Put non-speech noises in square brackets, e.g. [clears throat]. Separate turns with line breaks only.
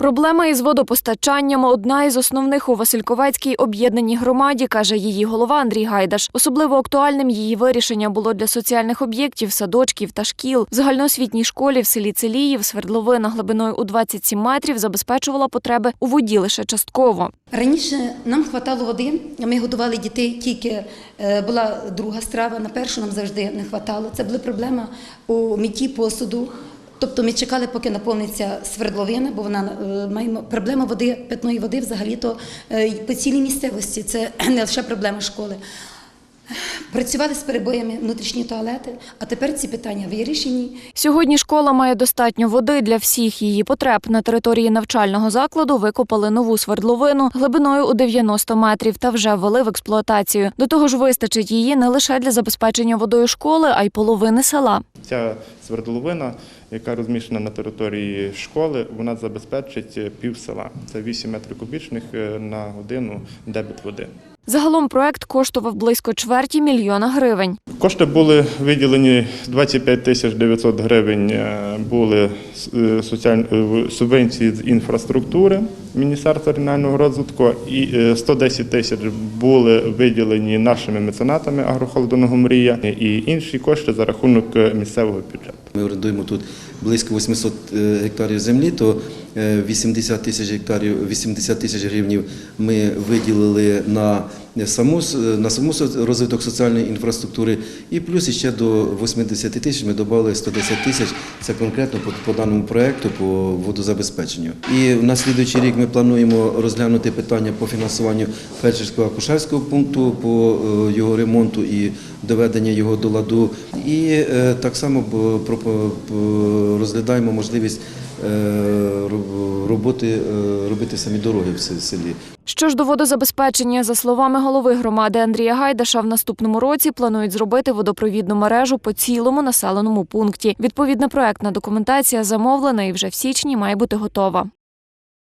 Проблема із водопостачанням одна із основних у Васильковецькій об'єднаній громаді, каже її голова Андрій Гайдаш. Особливо актуальним її вирішення було для соціальних об'єктів, садочків та шкіл. В загальноосвітній школі в селі Целіїв свердловина глибиною у 27 метрів забезпечувала потреби у воді лише частково.
Раніше нам хватало води. Ми годували дітей тільки е, була друга страва. На першу нам завжди не хватало. Це була проблема у митті посуду. Тобто ми чекали, поки наповниться свердловина, бо вона е, маємо проблема води, питної води взагалі то е, по цілій місцевості. Це [clears throat] не лише проблема школи. Працювали з перебоями внутрішні туалети, а тепер ці питання вирішені.
Сьогодні школа має достатньо води для всіх її потреб. На території навчального закладу викопали нову свердловину глибиною у 90 метрів та вже ввели в експлуатацію. До того ж, вистачить її не лише для забезпечення водою школи, а й половини села.
Ця свердловина, яка розміщена на території школи, вона забезпечить пів села. Це 8 метрів кубічних е, на годину дебіт води.
Загалом проект коштував близько чверті мільйона гривень.
Кошти були виділені 25 тисяч 900 гривень е, були е, е, субвенції з інфраструктури Міністерства регіонального розвитку і е, 110 тисяч були виділені нашими меценатами агрохолодоного мрія і інші кошти за рахунок місцевого бюджету.
Ми орендуємо тут близько 800 е, гектарів землі, то 80 тисяч гектарів, 80 тисяч гривнів ми виділили на саму, на саму розвиток соціальної інфраструктури, і плюс ще до 80 тисяч ми додали 110 тисяч. Це конкретно по, по даному проекту по водозабезпеченню. І на слідуючий рік ми плануємо розглянути питання по фінансуванню фельдшерського акушерського пункту, по е, його ремонту і доведення його до ладу. І е, так само розглядаємо можливість е, роботи, е, робити самі дороги в селі.
Що ж до водозабезпечення, за словами голови громади Андрія Гайдаша, в наступному році планують зробити водопровідну мережу по цілому населеному пункті. Відповідна проектна документація замовлена і вже в січні має бути готова.